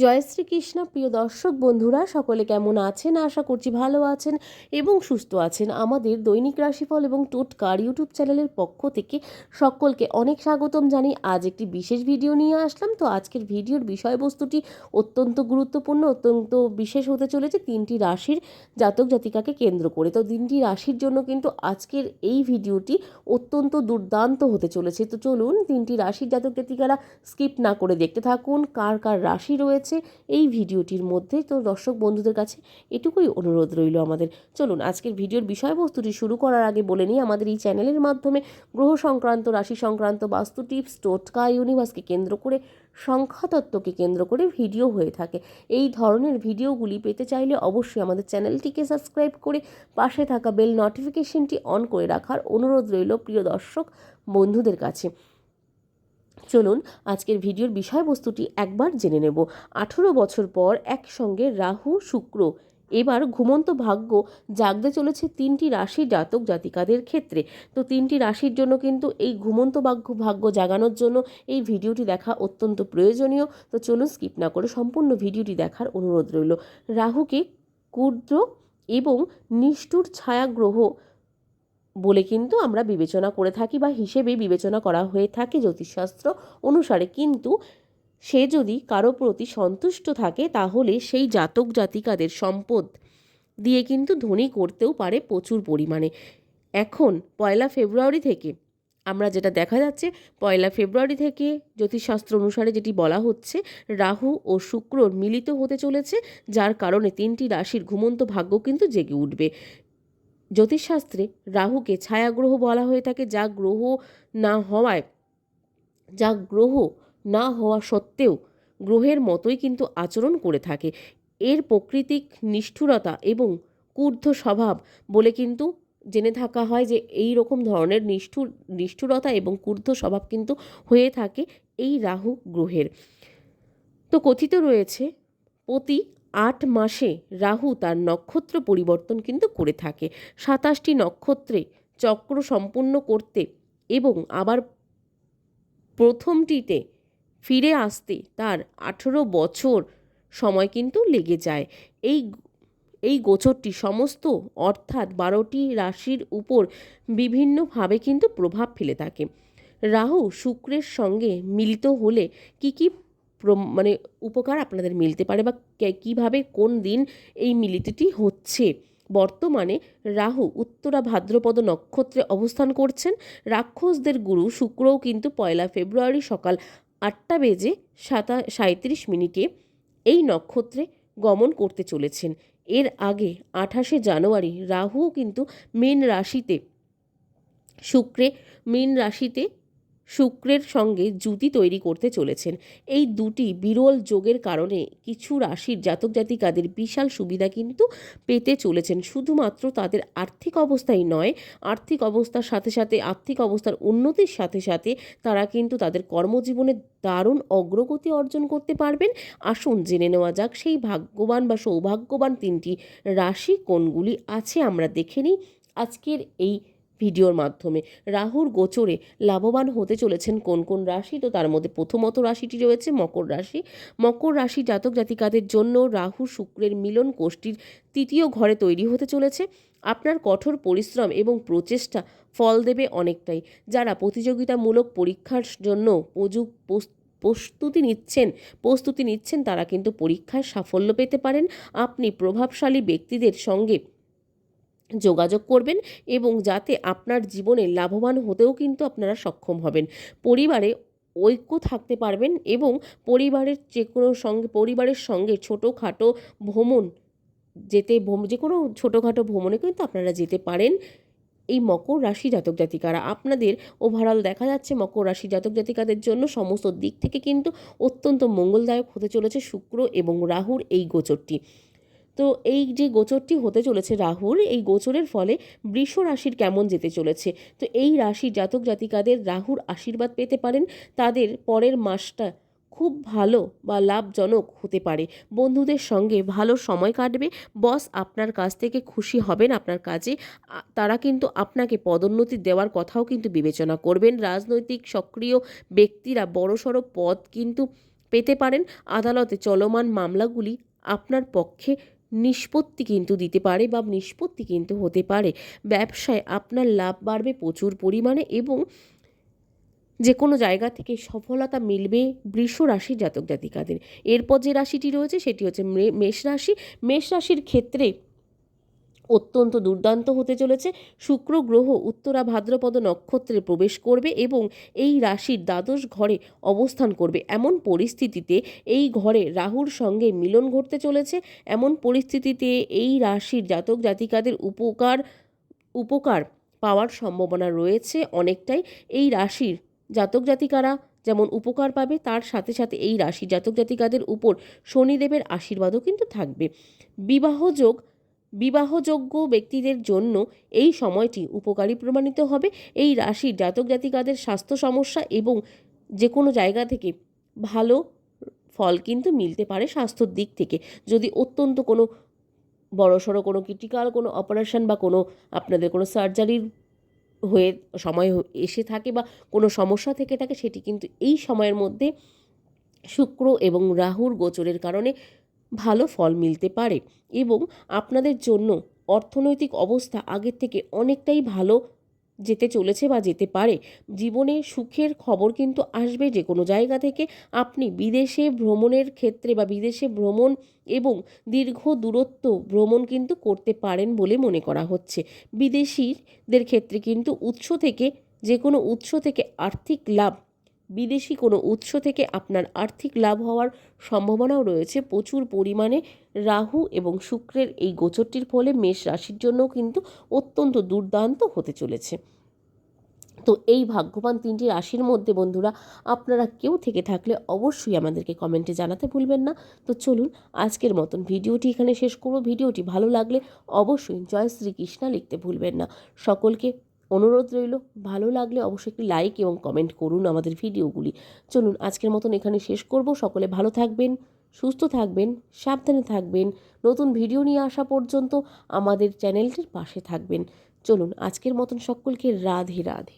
জয় শ্রীকৃষ্ণ। প্রিয় দর্শক বন্ধুরা, সকলে কেমন আছেন? আশা করছি ভালো আছেন এবং সুস্থ আছেন। আমাদের দৈনিক রাশিফল এবং টোটকার ইউটিউব চ্যানেলের পক্ষ থেকে সকলকে অনেক স্বাগতম জানি আজ একটি বিশেষ ভিডিও নিয়ে আসলাম। তো আজকের ভিডিওর বিষয়বস্তুটি অত্যন্ত গুরুত্বপূর্ণ, অত্যন্ত বিশেষ হতে চলেছে তিনটি রাশির জাতক জাতিকাকে কেন্দ্র করে। তো তিনটি রাশির জন্য কিন্তু আজকের এই ভিডিওটি অত্যন্ত দুর্দান্ত হতে চলেছে। তো চলুন, তিনটি রাশির জাতক জাতিকারা স্কিপ না করে দেখতে থাকুন, কার কার রাশি রয়েছে এই ভিডিওটির মধ্যে। তো দর্শক বন্ধুদের কাছে এটুকুই অনুরোধ রইল আমাদের। চলুন, আজকের ভিডিওর বিষয়বস্তুটি শুরু করার আগে বলে নিই, আমাদের এই চ্যানেলের মাধ্যমে গ্রহ সংক্রান্ত, রাশি সংক্রান্ত, বাস্তু টিপস, টোটকা, ইউনিভার্সকে কেন্দ্র করে, সংখ্যাতত্ত্বকে কেন্দ্র করে ভিডিও হয়ে থাকে। এই ধরনের ভিডিওগুলি পেতে চাইলে অবশ্যই আমাদের চ্যানেলটিকে সাবস্ক্রাইব করে পাশে থাকা বেল নোটিফিকেশনটি অন করে রাখার অনুরোধ রইল প্রিয় দর্শক বন্ধুদের কাছে। চলুন আজকের ভিডিওর বিষয়বস্তুটি একবার জেনে নেব। আঠেরো বছর পর একসঙ্গে রাহু, শুক্র, এবার ঘুমন্ত ভাগ্য জাগতে চলেছে তিনটি রাশি জাতক জাতিকাদের ক্ষেত্রে। তো তিনটি রাশির জন্য কিন্তু এই ঘুমন্ত ভাগ্য ভাগ্য জাগানোর জন্য এই ভিডিওটি দেখা অত্যন্ত প্রয়োজনীয়। তো চলুন স্কিপ না করে সম্পূর্ণ ভিডিওটি দেখার অনুরোধ রইল। রাহুকে ক্ষুদ্র এবং নিষ্ঠুর ছায়াগ্রহ বলে কিন্তু আমরা বিবেচনা করে থাকি বা হিসেবে বিবেচনা করা হয়ে থাকে জ্যোতিষশাস্ত্র অনুসারে। কিন্তু সে যদি কারও প্রতি সন্তুষ্ট থাকে, তাহলে সেই জাতক জাতিকাদের সম্পদ দিয়ে কিন্তু ধনী করতেও পারে প্রচুর পরিমাণে। এখন পয়লা ফেব্রুয়ারি থেকে আমরা যেটা দেখা যাচ্ছে, পয়লা ফেব্রুয়ারি থেকে জ্যোতিষশাস্ত্র অনুসারে যেটি বলা হচ্ছে, রাহু ও শুক্র মিলিত হতে চলেছে, যার কারণে তিনটি রাশির ঘুমন্ত ভাগ্য কিন্তু জেগে উঠবে। জ্যোতিষশাস্ত্রে রাহুকে ছায়াগ্রহ বলা হয়ে থাকে, যা গ্রহ না হওয়ায়, যা গ্রহ না হওয়া সত্ত্বেও গ্রহের মতোই কিন্তু আচরণ করে থাকে। এর প্রকৃতিক নিষ্ঠুরতা এবং ক্রূদ্ধ স্বভাব বলে কিন্তু জেনে থাকা হয় যে এই রকম ধরনের নিষ্ঠুর, নিষ্ঠুরতা এবং ক্রূদ্ধ স্বভাব কিন্তু হয়ে থাকে এই রাহু গ্রহের। তো কথিত রয়েছে প্রতি আট মাসে রাহু তার নক্ষত্র পরিবর্তন কিন্তু করে থাকে। সাতাশটি নক্ষত্রে চক্র সম্পূর্ণ করতে এবং আবার প্রথমটিতে ফিরে আসতে তার আঠেরো বছর সময় কিন্তু লেগে যায়। এই এই গোচরটি সমস্ত অর্থাৎ বারোটি রাশির উপর বিভিন্নভাবে কিন্তু প্রভাব ফেলে থাকে। রাহু শুক্রের সঙ্গে মিলিত হলে কি কি মানে উপকার আপনাদের মিলতে পারে বা কীভাবে কোন দিন এই মিলিতটি হচ্ছে। বর্তমানে রাহু উত্তরা ভাদ্রপদ নক্ষত্রে অবস্থান করছেন। রাক্ষসদের গুরু শুক্রও কিন্তু পয়লা ফেব্রুয়ারি সকাল আটটা বেজে সাতা সাঁত্রিশ মিনিটে এই নক্ষত্রে গমন করতে চলেছেন। এর আগে আঠাশে জানুয়ারি রাহুও কিন্তু মীন রাশিতে, শুক্রে মীন রাশিতে শুক্রের সঙ্গে জুতি তৈরি করতে চলেছেন। এই দুটি বিরল যোগের কারণে কিছু রাশির জাতক জাতিকাদের বিশাল সুবিধা কিন্তু পেতে চলেছেন। শুধুমাত্র তাদের আর্থিক অবস্থাই নয়, আর্থিক অবস্থার সাথে সাথে, আর্থিক অবস্থার উন্নতির সাথে সাথে তারা কিন্তু তাদের কর্মজীবনে দারুণ অগ্রগতি অর্জন করতে পারবেন। আসুন জেনে নেওয়া যাক, সেই ভাগ্যবান বা সৌভাগ্যবান তিনটি রাশি কোনগুলি আছে আমরা দেখে নিই। আজকের এই ভিডিওর মাধ্যমে। রাহুর গোচরে লাভবান হতে চলেছেন কোন কোন রাশি? তো তার মধ্যে প্রথমত রাশিটি রয়েছে মকর রাশি। মকর রাশি জাতক জাতিকাদের জন্য রাহু শুক্রের মিলন কোষ্ঠীর তৃতীয় ঘরে তৈরি হতে চলেছে। আপনার কঠোর পরিশ্রম এবং প্রচেষ্টা ফল দেবে অনেকটাই। যারা প্রতিযোগিতামূলক পরীক্ষার জন্য প্রযুক প্রস্তুতি নিচ্ছেন প্রস্তুতি নিচ্ছেন তারা কিন্তু পরীক্ষায় সাফল্য পেতে পারেন। আপনি প্রভাবশালী ব্যক্তিদের সঙ্গে যোগাযোগ করবেন এবং যাতে আপনার জীবনে লাভবান হতেও কিন্তু আপনারা সক্ষম হবেন। পরিবারে ঐক্য থাকতে পারবেন এবং পরিবারের যে কোনো সঙ্গে, পরিবারের সঙ্গে ছোটোখাটো ভ্রমণ যেতে যে কোনো ছোটোখাটো ভ্রমণে কিন্তু আপনারা যেতে পারেন। এই মকর রাশি জাতক জাতিকারা, আপনাদের ওভারঅল দেখা যাচ্ছে মকর রাশি জাতক জাতিকাদের জন্য সমস্ত দিক থেকে কিন্তু অত্যন্ত মঙ্গলদায়ক হতে চলেছে শুক্র এবং রাহুর এই গোচরটি। তো এই যে গোচরটি হতে চলেছে রাহুর, এই গোচরের ফলে বৃষ রাশির কেমন যেতে চলেছে? তো এই রাশির জাতক জাতিকাদের রাহুর আশীর্বাদ পেতে পারেন, তাদের পরের মাসটা খুব ভালো বা লাভজনক হতে পারে। বন্ধুদের সঙ্গে ভালো সময় কাটবে, বস আপনার কাছ থেকে খুশি হবেন আপনার কাজে তারা কিন্তু আপনাকে পদোন্নতি দেওয়ার কথাও কিন্তু বিবেচনা করবেন। রাজনৈতিক সক্রিয় ব্যক্তিরা বড়সড় পদ কিন্তু পেতে পারেন। আদালতে চলমান মামলাগুলি আপনার পক্ষে নিষ্পত্তি কিন্তু দিতে পারে বা নিষ্পত্তি কিন্তু হতে পারে। ব্যবসায় আপনার লাভ বাড়বে প্রচুর পরিমাণে এবং যে কোনো জায়গা থেকে সফলতা মিলবে বৃষ রাশির জাতক জাতিকাদের এরপর যে রাশিটি রয়েছে সেটি হচ্ছে মেষ রাশি। মেষ রাশির ক্ষেত্রে অত্যন্ত দুর্দান্ত হতে চলেছে। শুক্র গ্রহ উত্তরা ভাদ্রপদ নক্ষত্রে প্রবেশ করবে এবং এই রাশির দ্বাদশ ঘরে অবস্থান করবে। এমন পরিস্থিতিতে এই ঘরে রাহুর সঙ্গে মিলন ঘটতে চলেছে। এমন পরিস্থিতিতে এই রাশির জাতক জাতিকাদের উপকার উপকার পাওয়ার সম্ভাবনা রয়েছে অনেকটাই। এই রাশির জাতক জাতিকারা যেমন উপকার পাবে, তার সাথে সাথে এই রাশি জাতক জাতিকাদের উপর শনিদেবের আশীর্বাদও কিন্তু থাকবে। বিবাহযোগ বিবাহযোগ্য ব্যক্তিদের জন্য এই সময়টি উপকারী প্রমাণিত হবে। এই রাশির জাতক জাতিকাদের স্বাস্থ্য সমস্যা এবং যে কোনো জায়গা থেকে ভালো ফল কিন্তু মিলতে পারে স্বাস্থ্যর দিক থেকে। যদি অত্যন্ত কোনো বড়সড় কোনো ক্রিটিক্যাল কোনো অপারেশন বা কোনো আপনাদের কোনো সার্জারির হয়ে সময় এসে থাকে বা কোনো সমস্যা থেকে থাকে, সেটি কিন্তু এই সময়ের মধ্যে শুক্র এবং রাহুর গোচরের কারণে ভালো ফল মিলতে পারে এবং আপনাদের জন্য অর্থনৈতিক অবস্থা আগের থেকে অনেকটাই ভালো যেতে চলেছে বা যেতে পারে। জীবনে সুখের খবর কিন্তু আসবে যে কোনো জায়গা থেকে। আপনি বিদেশে ভ্রমণের ক্ষেত্রে বা বিদেশে ভ্রমণ এবং দীর্ঘ দূরত্ব ভ্রমণ কিন্তু করতে পারেন বলে মনে করা হচ্ছে। বিদেশিদের ক্ষেত্রে কিন্তু উৎস থেকে, যে কোনো উৎস থেকে আর্থিক লাভ বিদেশি কোনো উৎস থেকে আপনার আর্থিক লাভ হওয়ার সম্ভাবনাও রয়েছে। প্রচুর পরিমাণে রাহু এবং শুক্রের এই গোচরটির ফলে মেষ রাশির জন্যও কিন্তু অত্যন্ত দুর্দান্ত হতে চলেছে। তো এই ভাগ্যবান তিনটি রাশির মধ্যে বন্ধুরা, আপনারা কেউ থেকে থাকলে অবশ্যই আমাদেরকে কমেন্টে জানাতে ভুলবেন না। তো চলুন, আজকের মতন ভিডিওটি এখানে শেষ করব। ভিডিওটি ভালো লাগলে অবশ্যই জয় শ্রীকৃষ্ণা লিখতে ভুলবেন না। সকলকে অনুরোধ রইল, ভালো লাগলে অবশ্যই একটি লাইক এবং কমেন্ট করুন আমাদের ভিডিওগুলি চলুন, আজকের মতন এখানে শেষ করব। সকলে ভালো থাকবেন, সুস্থ থাকবেন, সাবধানে থাকবেন। নতুন ভিডিও নিয়ে আসা পর্যন্ত আমাদের চ্যানেলটির পাশে থাকবেন। চলুন, আজকের মতন সকলকে রাধে রাধে।